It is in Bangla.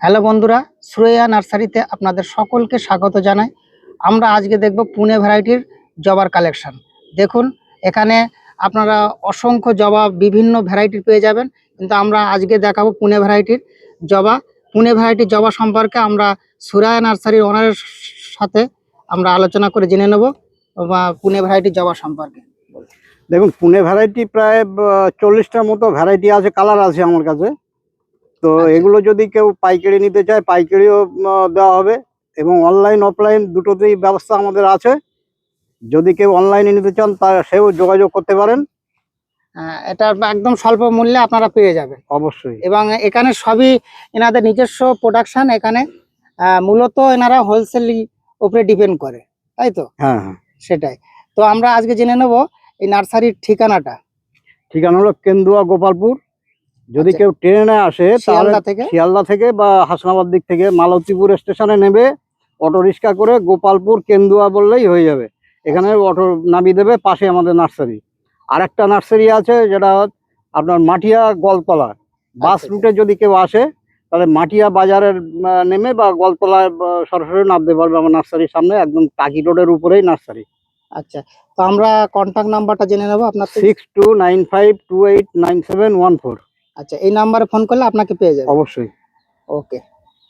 হ্যালো বন্ধুরা সুরেয়া নার্সারিতে আপনাদের সকলকে স্বাগত জানাই। আমরা আজকে দেখব পুনে ভ্যারাইটির জবার কালেকশন। দেখুন, এখানে আপনারা অসংখ্য জবা বিভিন্ন ভ্যারাইটির পেয়ে যাবেন, কিন্তু আমরা আজকে দেখাবো পুনে ভ্যারাইটির জবা। পুনে ভ্যারাইটির জবা সম্পর্কে আমরা সুরায়া নার্সারির ওনারের সাথে আমরা আলোচনা করে জেনে নেব, বা পুনে ভ্যারাইটির জবা সম্পর্কে। দেখুন, পুনে ভ্যারাইটি প্রায় চল্লিশটার মতো ভ্যারাইটি আছে, কালার আছে আমার কাছে। তো আচ্ছা। এগুলো যদি কেউ পাইকারি নিতে চায় পাইকারিও দেওয়া হবে এবং অনলাইন অফলাইন দুটোতেই ব্যবস্থা আমাদের আছে। যদি কেউ অনলাইনে নিতে চান তা সেও যোগাযোগ করতে পারেন। আহ, এটা একদম স্বল্প মূল্যে আপনারা পেয়ে যাবেন। অবশ্যই। এবং এখানে সবই এনাদের নিজস্ব প্রোডাকশন এখানে মূলত এনারা হোলসেল উপরে ডিপেন্ড করে তাই তো? হ্যাঁ হ্যাঁ। সেটাই। তো আমরা আজকে জেনে নেব এই নার্সারির ঠিকানাটা। ঠিকানা হলো কেন্দুয়া গোপালপুর যদি আচ্ছা। কেউ ট্রেনে আসে তাহলে শিয়ালদা থেকে? বা হাসনাবাদ দিক থেকে মালতীপুর স্টেশনে নেবে অটো রিক্সা করে গোপালপুর কেন্দুয়া বললেই হয়ে যাবে। এখানে অটো নামিয়ে দেবে পাশে আমাদের নার্সারি। আর একটা নার্সারি আছে যেটা আপনার মাটিয়া গলতলা। বাস আচ্ছা। রুটে যদি কেউ আসে তাহলে মাটিয়া বাজারের নেমে বা গলতলায় সরাসরি নামতে পারবে আমার নার্সারির সামনে একদম টাকি রোডের উপরেই নার্সারি। আচ্ছা তো আমরা কন্ট্যাক্ট নাম্বারটা জেনে নেব আপনার six two nine five two eight nine seven one four. আচ্ছা এই নাম্বারে ফোন করলে আপনাকে পেয়ে যাবে। অবশ্যই। ওকে